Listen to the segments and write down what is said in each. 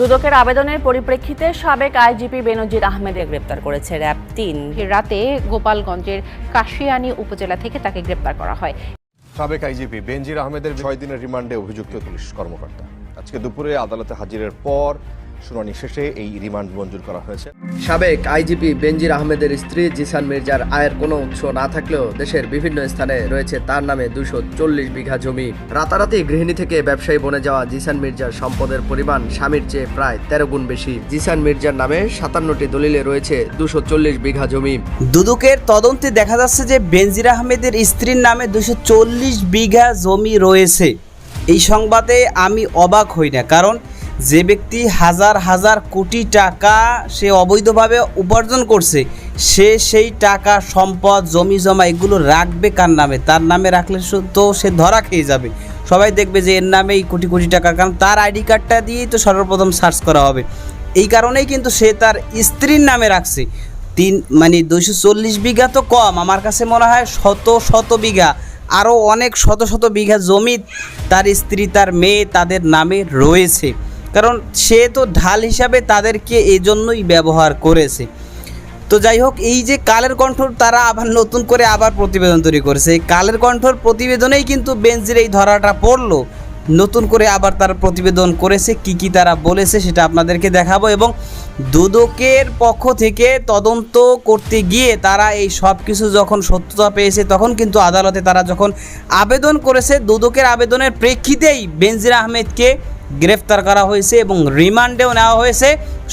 দুদকের আবেদনের পরিপ্রেক্ষিতে সাবেক আইজিপি বেনজির আহমেদকে গ্রেপ্তার করেছে র্যাব তিন। রাতে গোপালগঞ্জের কাশিয়ানি উপজেলা থেকে তাকে গ্রেপ্তার করা হয়। সাবেক আইজিপি বেনজির আহমেদের ছয় দিনের রিমান্ডে অভিযুক্ত পুলিশ কর্মকর্তা। আজকে দুপুরে আদালতে হাজিরের পর শুনানি শেষে এই রিমান্ড মঞ্জুর করা হয়েছে। সাবেক আইজিপি বেনজির আহমেদের স্ত্রী জিসান মির্জার আয়ের কোনো উৎস না থাকলেও দেশের বিভিন্ন স্থানে রয়েছে তার নামে দুশো চল্লিশ বিঘা জমি। রাতারাতি গৃহিণী থেকে ব্যবসায়ী বনে যাওয়া জিসান মির্জার সম্পদের পরিমাণ স্বামীর চেয়ে প্রায় তেরো গুণ বেশি। জিসান মির্জার নামে সাতান্নটি দলিলে রয়েছে দুশো চল্লিশ বিঘা জমি। দুদকের তদন্তে দেখা যাচ্ছে যে বেনজির আহমেদের স্ত্রীর নামে দুশো চল্লিশ বিঘা জমি রয়েছে। এই সংবাদে আমি অবাক হই না কারণ যে ব্যক্তি হাজার হাজার কোটি টাকা সে অবৈধভাবে উপার্জন করছে, সে সেই টাকা, সম্পদ, জমি জমা এগুলো রাখবে কার নামে? তার নামে রাখলে তো সে ধরা খেয়ে যাবে। সবাই দেখবে যে এর নামেই কোটি কোটি টাকা, কারণ তার আইডি কার্ডটা দিয়েই তো সর্বপ্রথম সার্চ করা হবে। এই কারণেই কিন্তু সে তার স্ত্রীর নামে রাখছে। তিন মানে দুইশো চল্লিশ বিঘা তো কম, আমার কাছে মনে হয় শত শত বিঘা। আরও অনেক শত শত বিঘা জমি তার স্ত্রী, তার মেয়ে তাদের নামে রয়েছে। কারণ সে তো ঢাল হিসাবে তাদেরকে এই জন্যই ব্যবহার করেছে। তো যাই হোক, এই যে কালের কণ্ঠর তারা আবার নতুন করে আবার প্রতিবেদন তৈরি করেছে। এই কালের কণ্ঠর প্রতিবেদনেই কিন্তু বেঞ্জির এই ধরাটা পড়ল। নতুন করে আবার তারা প্রতিবেদন করেছে, কি কি তারা বলেছে সেটা আপনাদেরকে দেখাবো এবং দুদকের পক্ষ থেকে তদন্ত করতে গিয়ে তারা এই সব কিছু যখন সত্যতা পেয়েছে, তখন কিন্তু আদালতে তারা যখন আবেদন করেছে, দুদকের আবেদনের প্রেক্ষিতেই বেনজির আহমেদকে গ্রেফতার করা হয়েছে এবং রিমান্ডেও নেওয়া হয়েছে।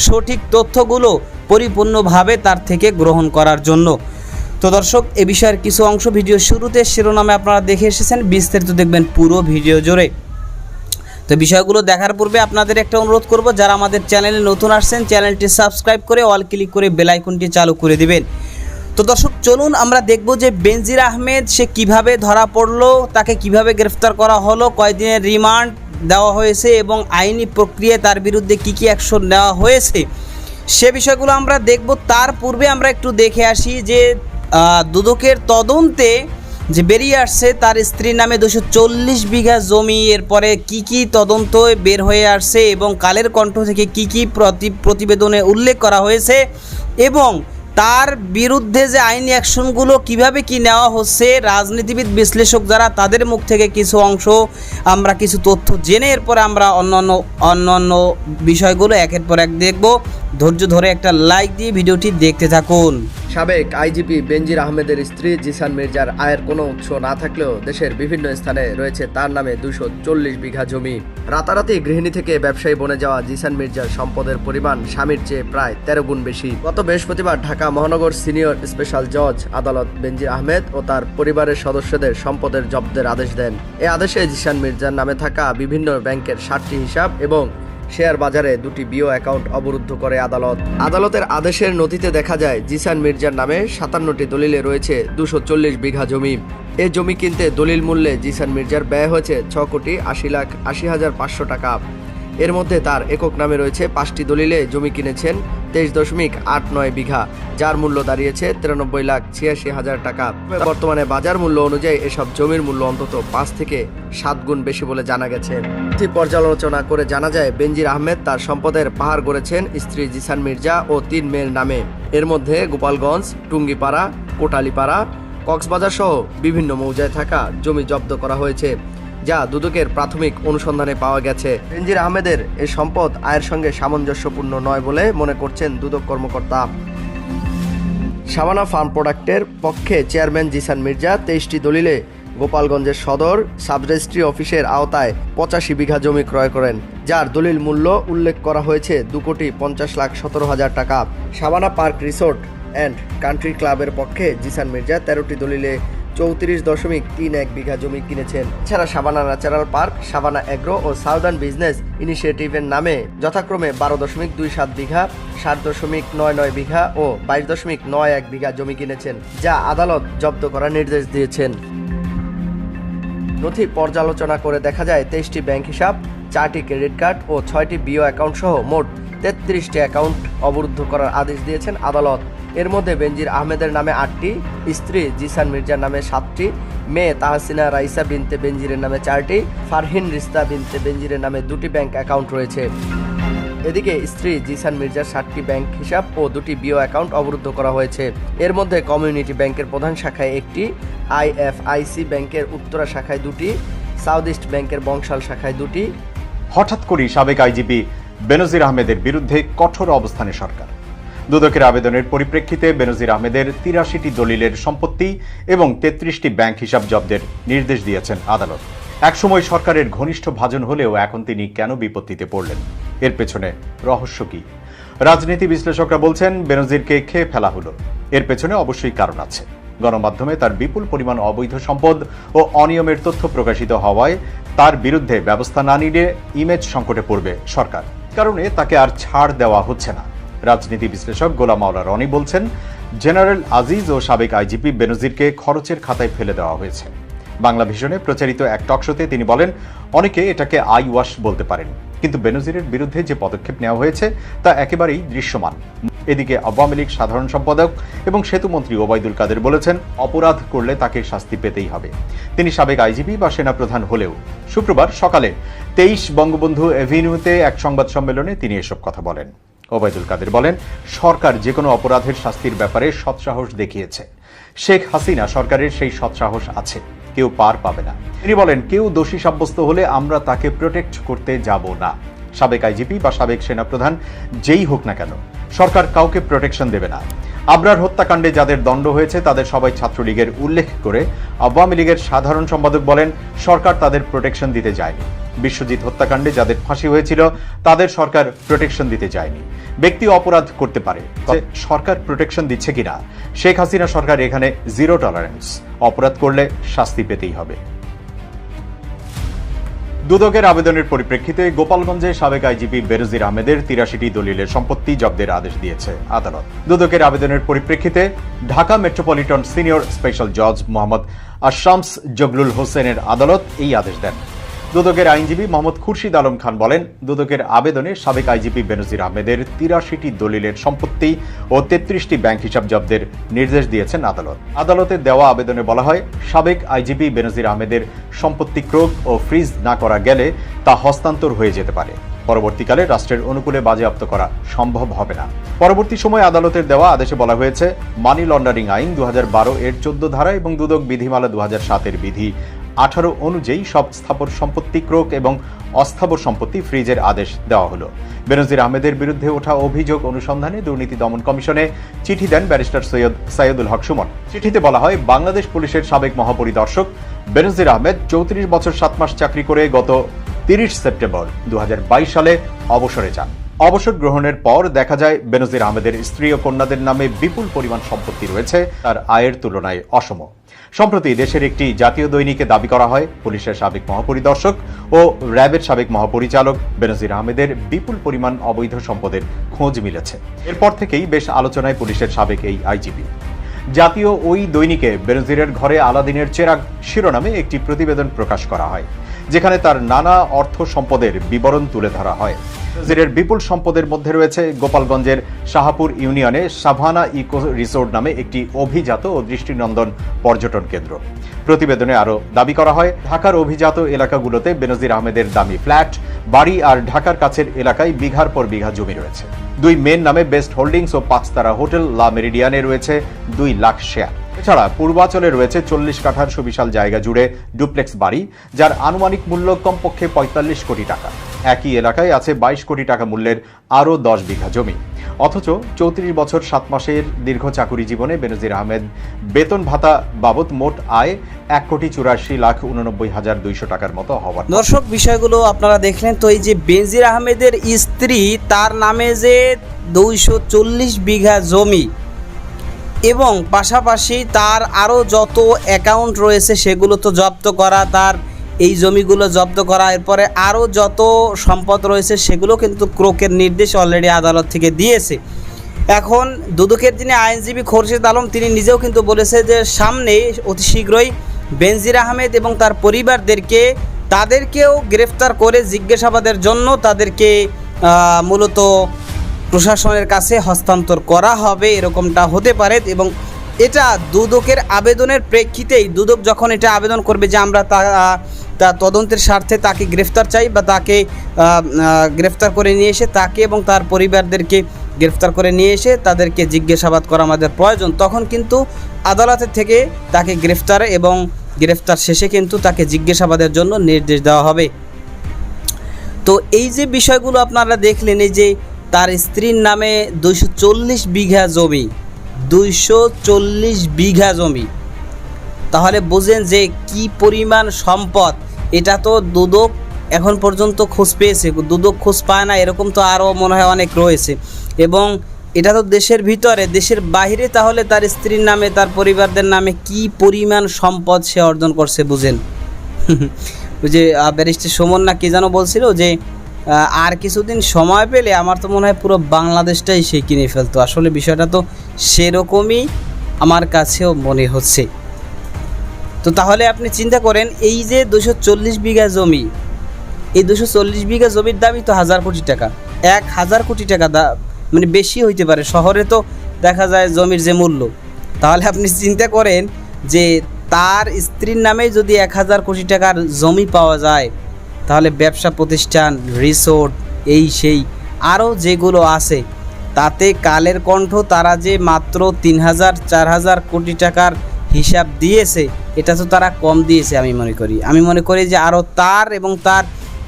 সঠিক তথ্যগুলো পরিপূর্ণভাবে তার থেকে গ্রহণ করার জন্য। তো দর্শক, এ বিষয়ের কিছু অংশ ভিডিও শুরুতে শিরোনামে আপনারা দেখে এসেছেন। বিস্তারিত দেখবেন পুরো ভিডিও জুড়ে। তো বিষয়গুলো দেখার পূর্বে আপনাদের একটা অনুরোধ করব, যারা আমাদের চ্যানেলে নতুন আসছেন, চ্যানেলটি সাবস্ক্রাইব করে অল ক্লিক করে বেল আইকনটি চালু করে দিবেন। তো দর্শক, চলুন আমরা দেখব যে বেনজির আহমেদ সে কীভাবে ধরা পড়ল, তাকে কীভাবে গ্রেফতার করা হলো, কয়দিনের রিমান্ড দেওয়া হয়েছে এবং আইনি প্রক্রিয়ায় তার বিরুদ্ধে কী কী অ্যাকশন নেওয়া হয়েছে, সে বিষয়গুলো আমরা দেখব। তার পূর্বে আমরা একটু দেখে আসি যে দুদকের তদন্তে যে বেরিয়ে আসছে, তার স্ত্রীর নামে দুশো চল্লিশ বিঘা জমি, এরপরে কি কি তদন্ত বের হয়ে আসছে এবং কালের কণ্ঠ থেকে কি কি প্রতি, প্রতিবেদনে উল্লেখ করা হয়েছে এবং তার বিরুদ্ধে যে আইনি অ্যাকশনগুলো কীভাবে কি নেওয়া হচ্ছে, রাজনীতিবিদ, বিশ্লেষক যারা, তাদের মুখ থেকে কিছু অংশ আমরা কিছু তথ্য জেনে এরপরে আমরা অন্যান্য অন্যান্য বিষয়গুলো একের পর এক দেখব। ধৈর্য ধরে একটা লাইক দিয়ে ভিডিওটি দেখতে থাকুন। সাবেক আইজিপি বেনজির আহমেদের স্ত্রী জিসান মির্জার আয়ের কোনো উৎস না থাকলেও দেশের বিভিন্ন স্থানে রয়েছে তার নামে দুশো চল্লিশ বিঘা জমি। রাতারাতি গৃহিণী থেকে ব্যবসায়ী বনে যাওয়া জিসান মির্জার সম্পদের পরিমাণ স্বামীর চেয়ে প্রায় তেরো গুণ বেশি। গত বৃহস্পতিবার ঢাকা মহানগর সিনিয়র স্পেশাল জজ আদালত বেনজির আহমেদ ও তার পরিবারের সদস্যদের সম্পদের জব্দের আদেশ দেন। এ আদেশে জিসান মির্জার নামে থাকা বিভিন্ন ব্যাংকের ষাটটি হিসাব এবং শেয়ার বাজারে দুটি বিও অ্যাকাউন্ট অবরুদ্ধ করে আদালত। আদালতের আদেশের নথিতে দেখা যায়, জিসান মির্জার নামে সাতান্নটি দলিলে রয়েছে দুশো চল্লিশ বিঘা জমি। এ জমি কিনতে দলিল মূল্যে জিসান মির্জার ব্যয় হয়েছে ছ কোটি আশি লাখ আশি হাজার পাঁচশো টাকা। এর মধ্যে তার একক নামে রয়েছে পাঁচটি দলিলে জমি কিনেছেন তেইশ দশমিক আট নয় বিঘা, যার মূল্য দাঁড়িয়েছে তিরানব্বই লাখ ছিয়াশি হাজার টাকা। বর্তমানে বাজার মূল্য অনুযায়ী এসব জমির মূল্য অন্তত পাঁচ থেকে সাত গুণ বেশি বলে জানা গেছে। পর্যালোচনা করে জানা যায়, বেনজির আহমেদ তার সম্পদের পাহাড় গড়েছেন স্ত্রী জিসান মির্জা ও তিন মেয়ের নামে। এর মধ্যে গোপালগঞ্জ, টুঙ্গিপাড়া, কোটালিপাড়া কক্সবাজার সহ বিভিন্ন মৌজায় থাকা জমি জব্দ করা হয়েছে। যা দুদকের প্রাথমিক অনুসন্ধানে পাওয়া গেছে। বেনজির আহমেদের এই সম্পদ আয়ের সঙ্গে সামঞ্জস্যপূর্ণ নয় বলে মনে করছেন দুদক কর্মকর্তা। সাবানা ফার্ম প্রোডাক্টের পক্ষে চেয়ারম্যান জিসান মির্জা তেইশটি দলিলে গোপালগঞ্জের সদর সাবরেজিস্ট্রি অফিসের আওতায় পঁচাশি বিঘা জমি ক্রয় করেন, যার দলিল মূল্য উল্লেখ করা হয়েছে দু কোটি পঞ্চাশ লাখ সতেরো হাজার টাকা। Shabana park resort and country ক্লাবের পক্ষে জিসান মির্জা তেরোটি দলিলে চৌত্রিশ দশমিক তিন এক বিঘা জমি কিনেছেন। এছাড়া Shabana natural park, Shabana agro ও সাউদার্ন বিজনেস ইনিশিয়েটিভের নামে যথাক্রমে বারো দশমিক দুই সাত বিঘা সাত দশমিক নয় নয় বিঘা ও বাইশ দশমিক নয় এক বিঘা জমি কিনেছেন, যা আদালত জব্দ করার নির্দেশ দিয়েছেন। নথি পর্যালোচনা করে দেখা যায়, তেইশটি ব্যাংক হিসাব, চারটি ক্রেডিট কার্ড ও ছয়টি বিও অ্যাকাউন্ট সহ মোট তেত্রিশটি অ্যাকাউন্ট অবরুদ্ধ করার আদেশ দিয়েছেন আদালত। এর মধ্যে বেনজির আহমেদের নামে আটটি, স্ত্রী জিসান মির্জার নামে সাতটি, মেয়ে তাহসিনা রাইসা বিনতে বেনজিরের নামে চারটি, ফারহিন রিস্তা বিনতে বেনজিরের নামে দুটি ব্যাংক অ্যাকাউন্ট রয়েছে। এদিকে স্ত্রী জিসান মির্জার সাতটি ব্যাংক হিসাব ও দুটি বিও অ্যাকাউন্ট অবরুদ্ধ করা হয়েছে। এর মধ্যে কমিউনিটি ব্যাংকের প্রধান শাখায় একটি, আইএফআইসি ব্যাংকের উত্তরা শাখায় দুটি, সাউথ ইস্ট ব্যাংকের বংশাল শাখায় দুটি। হঠাৎ করেই সাবেক আইজিপি বেনজির আহমেদের বিরুদ্ধে কঠোর অবস্থানে সরকার। দুদকের আবেদনের পরিপ্রেক্ষিতে বেনজির আহমেদের তিরাশিটি দলিলের সম্পত্তি এবং তেত্রিশটি ব্যাংক হিসাব জব্দের নির্দেশ দিয়েছেন আদালত। একসময় সরকারের ঘনিষ্ঠ ভাজন হলেও এখন তিনি কেন বিপত্তিতে পড়লেন? এর পেছনে রহস্য কি? রাজনীতি বিশ্লেষকরা বলছেন, বেনজিরকে খেয়ে ফেলা হলো। এর পেছনে অবশ্যই কারণ আছে। গণমাধ্যমে তার বিপুল পরিমাণ অবৈধ সম্পদ ও অনিয়মের তথ্য প্রকাশিত হওয়ায় তার বিরুদ্ধে ব্যবস্থা না নিলে ইমেজ সংকটে পড়বে সরকার। কারণে তাকে আর ছাড় দেওয়া হচ্ছে না। রাজনীতি বিশ্লেষক গোলাম মাওলা রনি বলছেন, জেনারেল আজিজ ও সাবেক আইজিপি বেনজিরকে খরচের খাতায় ফেলে দেওয়া হয়েছে। বাংলা ভিশনে প্রচারিত এক টকশোতে তিনি বলেন, অনেকে এটাকে আই ওয়াশ বলতে পারেন, কিন্তু বেনজিরের বিরুদ্ধে যে পদক্ষেপ নেওয়া হয়েছে তা একেবারেই দৃশ্যমান। এদিকে আওয়ামী লীগ সাধারণ সম্পাদক এবং সেতুমন্ত্রী ওবায়দুল কাদের বলেছেন, অপরাধ করলে তাকে শাস্তি পেতেই হবে। তিনি সাবেক আইজিপি বা সেনাপ্রধান হলেও শুক্রবার সকালে তেইশ বঙ্গবন্ধু এভিনিউতে এক সংবাদ সম্মেলনে তিনি এসব কথা বলেন। ওবায়দুল কাদের বলেন, সরকার যে কোনো অপরাধের শাস্তির ব্যাপারে সৎসাহস দেখিয়েছে। শেখ হাসিনা সরকারের সেই সৎসাহস আছে, কেউ পার পাবে না। তিনি বলেন, কেউ দোষী সাব্যস্ত হলে আমরা তাকে প্রোটেক্ট করতে যাব না। সাবেক আইজিপি বা সাবেক সেনাপ্রধান যেই হোক না কেন, সরকার কাউকে প্রোটেকশন দেবে না। আবরার হত্যাকাণ্ডে যাদের দণ্ড হয়েছে, তাদের সবাই ছাত্রলীগের উল্লেখ করে আওয়ামী লীগের সাধারণ সম্পাদক বলেন, সরকার তাদের প্রোটেকশন দিতে যায়নি। বিশ্বজিৎ হত্যাকাণ্ডে যাদের ফাঁসি হয়েছিল, তাদের সরকার প্রোটেকশন দিতে যায়নি ব্যক্তি অপরাধ করতে পারে সরকার প্রোটেকশন দিচ্ছে কিনা? শেখ হাসিনা সরকার এখানে জিরো টলারেন্স অপরাধ করলে শাস্তি পেতেই হবে। দুদকের আবেদনের পরিপ্রেক্ষিতে গোপালগঞ্জে সাবেক আইজিপি বেরজির আহমেদের তিরাশিটি দলিলের সম্পত্তি জব্দের আদেশ দিয়েছে আদালত। দুদকের আবেদনের পরিপ্রেক্ষিতে ঢাকা মেট্রোপলিটন সিনিয়র স্পেশাল জজ মোহাম্মদ আশামস জবলুল হোসেনের আদালত এই আদেশ দেন। দুদকের আইনজীবী মোহাম্মদ খুরশিদ আলম খান বলেন, দুদকের আবেদনে সাবেক আইজিপি বেনজির আহমেদের তিরাশিটি দলিলের সম্পত্তি ও তেত্রিশটি ব্যাংক হিসাব জব্দের নির্দেশ দিয়েছেন আদালত। আদালতে দেওয়া আবেদনে বলা হয়, সাবেক আইজিপি বেনজির আহমেদের সম্পত্তি ক্রোক ও ফ্রিজ না করা গেলে তা হস্তান্তর হয়ে যেতে পারে। পরবর্তীকালে রাষ্ট্রের অনুকূলে বাজেয়াপ্ত করা সম্ভব হবে না। পরবর্তী সময়ে আদালতের দেওয়া আদেশে বলা হয়েছে, মানি লন্ডারিং আইন দু হাজার বারো এর চোদ্দ ধারা এবং দুদক বিধিমালা দু সাতের বিধি আঠারো অনুযায়ী সব স্থাবর সম্পত্তি ক্রোক এবং অস্থাবর সম্পত্তি ফ্রিজের আদেশ দেওয়া হলো। বেনজির আহমেদের বিরুদ্ধে ওঠা অভিযোগ অনুসন্ধানে দুর্নীতি দমন কমিশনে চিঠি দেন ব্যারিস্টার সৈয়দ সাইয়দুল হক সুমন। চিঠিতে বলা হয়, বাংলাদেশ পুলিশের সাবেক মহাপরিদর্শক বেনজির আহমেদ চৌত্রিশ বছর সাত মাস চাকরি করে গত তিরিশ সেপ্টেম্বর দু হাজার বাইশ সালে অবসরে যান। অবসর গ্রহণের পর দেখা যায়, বেনজির আহমেদের স্ত্রী ও কন্যাদের নামে বিপুল পরিমাণ সম্পত্তি রয়েছে, তার আয়ের তুলনায় অসম। সম্প্রতি দেশের একটি জাতীয় দৈনিকে দাবি করা হয়, পুলিশের সাবেক মহাপরিদর্শক ও র্যাবের সাবেক মহাপরিচালক বেনজির আহমেদের বিপুল পরিমাণ অবৈধ সম্পদের খোঁজ মিলেছে। এরপর থেকেই বেশ আলোচনায় পুলিশের সাবেক এই আইজিপি। জাতীয় ওই দৈনিকে বেনজিরের ঘরে আলাদিনের চেরাগ শিরোনামে একটি প্রতিবেদন প্রকাশ করা হয়, যেখানে তার নানা অর্থ সম্পদের বিবরণ তুলে ধরা হয়। বেনজিরের বিপুল সম্পদের মধ্যে রয়েছে গোপালগঞ্জের শাহাপুর ইউনিয়নে সাভানা ইকো রিসোর্ট নামে একটি অভিজাত ও দৃষ্টিনন্দন পর্যটন কেন্দ্র। প্রতিবেদনে আরও দাবি করা হয়, ঢাকার অভিজাত এলাকাগুলোতে বেনজির আহমেদের দামি ফ্ল্যাট বাড়ি আর ঢাকার কাছের এলাকায় বিঘার পর বিঘা জমি রয়েছে। দুই মেন নামে বেস্ট হোল্ডিংস ও পাঁচতারা হোটেল লা মেরিডিয়ানে রয়েছে দুই লাখ শেয়ার। এছাড়া পূর্বাচলে রয়েছে চল্লিশ কাঠার সুবিশাল জায়গা জুড়ে ডুপ্লেক্স বাড়ি, যার আনুমানিক মূল্য কমপক্ষে পঁয়তাল্লিশ কোটি টাকা। একই এলাকায় আছে বাইশ কোটি টাকা মূল্যের আরও দশ বিঘা জমি। অথচ চৌত্রিশ বছর, সাত মাসের দীর্ঘ চাকুরি জীবনে বেনজির আহমেদ বেতন ভাতা বাবদ মোট আয় এক কোটি চুরাশি লাখ উননব্বই হাজার দুইশো টাকার মতো হওয়ার দর্শক, বিষয়গুলো আপনারা দেখলেন। তো এই যে বেনজির আহমেদের স্ত্রী, তার নামে যে দুইশো চল্লিশ বিঘা জমি এবং পাশাপাশি তার আরও যত অ্যাকাউন্ট রয়েছে সেগুলো তো জব্দ করা, তার এই জমিগুলো জব্দ করা, এরপরে আরও যত সম্পদ রয়েছে সেগুলো কিন্তু ক্রোকের নির্দেশ অলরেডি আদালত থেকে দিয়েছে। এখন দুদকের যিনি আইনজীবী খোরশেদ আলম, তিনি নিজেও কিন্তু বলেছে যে সামনে অতি শীঘ্রই বেনজির আহমেদ এবং তার পরিবারদেরকে তাদেরকেও গ্রেফতার করে জিজ্ঞাসাবাদের জন্য তাদেরকে মূলত প্রশাসনের কাছে হস্তান্তর করা হবে, এরকমটা হতে পারে এবং এটা দুদকের আবেদনের প্রেক্ষিতেই, দুদক যখন এটা আবেদন করবে যে আমরা তা তা তদন্তের স্বার্থে তাকে গ্রেফতার চাই বা তাকে গ্রেফতার করে নিয়ে এসে তাকে এবং তার পরিবারদেরকে গ্রেফতার করে নিয়ে এসে তাদেরকে জিজ্ঞাসাবাদ করা আমাদের প্রয়োজন। তখন কিন্তু আদালতের থেকে তাকে গ্রেফতার এবং গ্রেফতার শেষে কিন্তু তাকে জিজ্ঞাসাবাদের জন্য নির্দেশ দেওয়া হবে। তো এই যে বিষয়গুলো আপনারা দেখলেন, এই যে তার স্ত্রীর নামে দুইশো চল্লিশ বিঘা জমি, দুইশো চল্লিশ বিঘা জমি, তাহলে বোঝেন যে কি পরিমাণ সম্পদ এটা তো দুদক এখন পর্যন্ত খোঁজ পেয়েছে, দুদক খোঁজ পায় না, এরকম তো আরও মনে হয় অনেক রয়েছে। এবং এটা তো দেশের ভিতরে, দেশের বাইরে তাহলে তার স্ত্রীর নামে, তার পরিবারদের নামে কি পরিমাণ সম্পদ সে অর্জন করছে বুঝেন? যে ব্যারিস্টার সুমন না কি যেন বলছিল যে আর কিছুদিন সময় পেলে আমার তো মনে হয় পুরো বাংলাদেশটাই সে কিনে ফেলতো। আসলে বিষয়টা তো সেরকমই আমার কাছেও মনে হচ্ছে। তো তাহলে আপনি চিন্তা করেন, এই যে দুশো চল্লিশ বিঘা জমি, এই দুশো চল্লিশ বিঘা জমির দামই তো হাজার কোটি টাকা। এক হাজার কোটি টাকা দা মানে বেশি হইতে পারে, শহরে তো দেখা যায় জমির যে মূল্য। তাহলে আপনি চিন্তা করেন যে তার স্ত্রীর নামে যদি এক হাজার কোটি টাকার জমি পাওয়া যায়, তাহলে ব্যবসা প্রতিষ্ঠান, রিসোর্ট, এই সেই আরও যেগুলো আছে, তাতে কালের কণ্ঠ তারা যে মাত্র তিন হাজার, চার হাজার কোটি টাকার হিসাব দিয়েছে, এটা তো তারা কম দিয়েছে আমি মনে করি। আমি মনে করি যে আরও তার এবং তার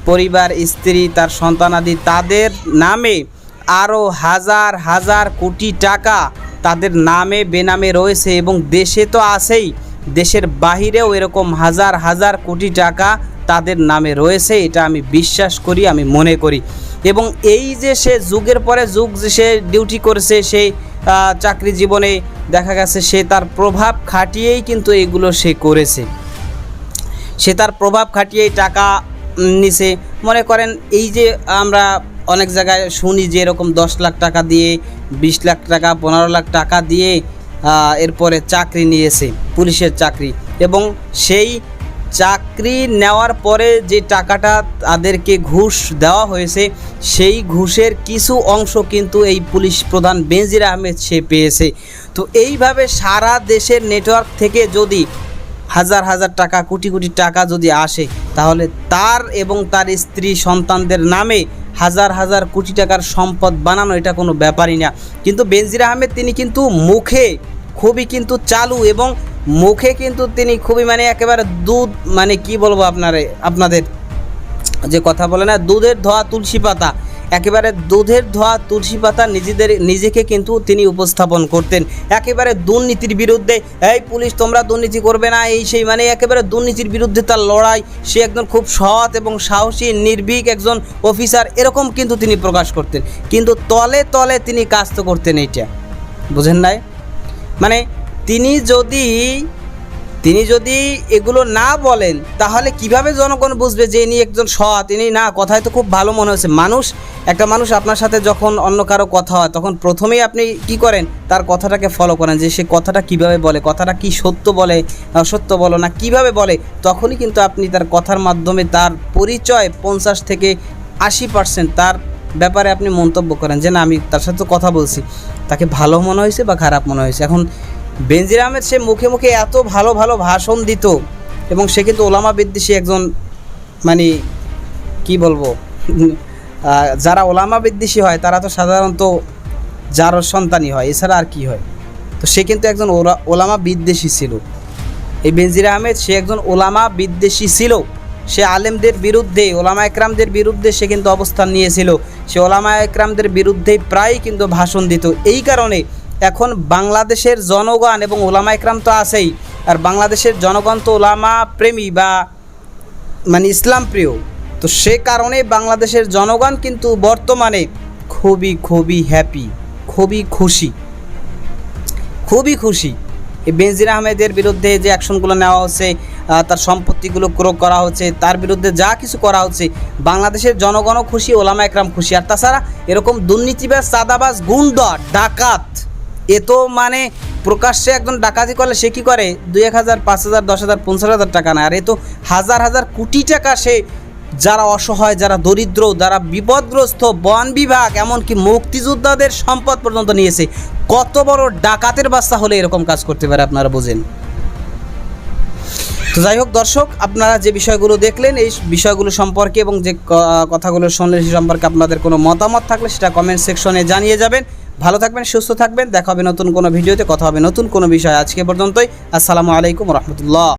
পরিবার, স্ত্রী, তার সন্তানাদি তাদের নামে আরও হাজার হাজার কোটি টাকা তাদের নামে, বেনামে রয়েছে এবং দেশে তো আছেই। দেশের বাহিরেও এরকম হাজার হাজার কোটি টাকা তাদের নামে রয়েছে, এটা আমি বিশ্বাস করি, আমি মনে করি। এবং এই যে সে যুগের পরে যুগ যে সে ডিউটি করেছে সেই চাকরি জীবনে দেখা গেছে সে তার প্রভাব খাটিয়েই কিন্তু এগুলো সে করেছে। সে তার প্রভাব খাটিয়ে টাকা নিছে। মনে করেন এই যে আমরা অনেক জায়গায় শুনি যে এরকম দশ লাখ টাকা দিয়ে, বিশ লাখ টাকা, পনেরো লাখ টাকা দিয়ে এরপরে চাকরি নিয়েছে, পুলিশের চাকরি। এবং সেই চাকরি নেওয়ার পরে যে টাকাটা তাদেরকে ঘুষ দেওয়া হয়েছে, সেই ঘুষের কিছু অংশ কিন্তু এই পুলিশ প্রধান বেনজির আহমেদ সে পেয়েছে। তো এইভাবে সারা দেশের নেটওয়ার্ক থেকে যদি হাজার হাজার টাকা, কোটি কোটি টাকা যদি আসে, তাহলে তার এবং তার স্ত্রী সন্তানদের নামে হাজার হাজার কোটি টাকার সম্পদ বানানো এটা কোনো ব্যাপারই না। কিন্তু বেনজির আহমেদ তিনি কিন্তু মুখে খুবই কিন্তু চালু এবং মুখে কিন্তু তিনি খুবই মানে একেবারে দুধ মানে কি বলব আপনারে, আপনাদের যে কথা বলে না, দুধের ধোয়া, তুলসী পাতা, একেবারে দুধের ধোয়া, তুলসী পাতা নিজেদের, নিজেকে কিন্তু তিনি উপস্থাপন করতেন। একেবারে দুর্নীতির বিরুদ্ধে, এই পুলিশ, তোমরা দুর্নীতি করবে না, এই সেই মানে একেবারে দুর্নীতির বিরুদ্ধে তার লড়াই। সে একজন খুব সৎ এবং সাহসী, নির্ভীক একজন অফিসার, এরকম কিন্তু তিনি প্রকাশ করতেন। কিন্তু তলে তলে তিনি কাজ তো করতেন এইটা। বুঝেন নাই? মানে তিনি যদি তিনি যদি এগুলো না বলেন, তাহলে কীভাবে জনগণ বুঝবে যে ইনি একজন সৎ? ইনি না, কথায় তো খুব ভালো মনে হচ্ছে মানুষ, একটা মানুষ আপনার সাথে যখন অন্য কারও কথা হয়, তখন প্রথমেই আপনি কি করেন? তার কথাটাকে ফলো করেন যে সে কথাটা কীভাবে বলে, কথাটা কি সত্য বলে সত্য বলো না, কীভাবে বলে? তখনই কিন্তু আপনি তার কথার মাধ্যমে তার পরিচয় পঞ্চাশ থেকে আশি পার্সেন্ট তার ব্যাপারে আপনি মন্তব্য করেন যে না, আমি তার সাথে কথা বলছি। তাকে ভালো মনে হয়েছে বা খারাপ মনে হয়েছে? এখন বেনজির আহমেদ সে মুখে মুখে এত ভালো ভালো ভাষণ দিত এবং সে কিন্তু ওলামা বিদ্বেষী একজন মানে কি বলব যারা ওলামা বিদ্বেষী হয়, তারা তো সাধারণত যার সন্তানই হয়, এছাড়া আর কি হয়? তো সে কিন্তু একজন ওলামা বিদ্বেষী ছিল। এই বেনজির আহমেদ সে একজন ওলামা বিদ্বেষী ছিল। সে আলেমদের বিরুদ্ধে, ওলামা একরামদের বিরুদ্ধে সে কিন্তু অবস্থান নিয়েছিল। সে ওলামা একরামদের বিরুদ্ধে প্রায় কিন্তু ভাষণ দিত। এই কারণে এখন বাংলাদেশের জনগণ এবং ওলামা একরাম তো আছেই, আর বাংলাদেশের জনগণ তো ওলামা প্রেমী বা মানে ইসলাম প্রিয়। তো সে কারণে বাংলাদেশের জনগণ কিন্তু বর্তমানে খুবই খুবই হ্যাপি খুবই খুশি খুবই খুশি। বেনজির আহমেদের বিরুদ্ধে যে অ্যাকশনগুলো নেওয়া হচ্ছে তার সম্পত্তিগুলো ক্রোক করা হচ্ছে, তার বিরুদ্ধে যা কিছু করা হচ্ছে, বাংলাদেশের জনগণও খুশি, ওলামা একরাম খুশি। আর তাছাড়া এরকম দুর্নীতিবাজ সাদাবাজ গুন্ড ডাকাত, এ তো মানে প্রকাশ্যে একজন ডাকাতি করলে সে কী করে? দুই এক হাজার, পাঁচ হাজার, দশ হাজার, পঞ্চাশ হাজার টাকা না। আর এ তো হাজার হাজার কোটি টাকা সে যারা অসহায়, যারা দরিদ্র, যারা বিপদগ্রস্ত, বন বিভাগ, এমনকি মুক্তিযোদ্ধাদের সম্পদ পর্যন্ত নিয়েছে, কত বড় ডাকাতের বাচ্চা হলে এরকম কাজ করতে পারে আপনারা বোঝেন। তো যাই হোক দর্শক, আপনারা যে বিষয়গুলো দেখলেন, এই বিষয়গুলো সম্পর্কে এবং যে কথাগুলো শুনলেন সে সম্পর্কে আপনাদের কোনো মতামত থাকলে সেটা কমেন্ট সেকশনে জানিয়ে যাবেন। ভালো থাকবেন, সুস্থ থাকবেন, দেখা হবে নতুন কোনো ভিডিওতে, কথা হবে নতুন কোনো বিষয় আজকে পর্যন্তই। আসসালামু আলাইকুম রহমতুল্লাহ।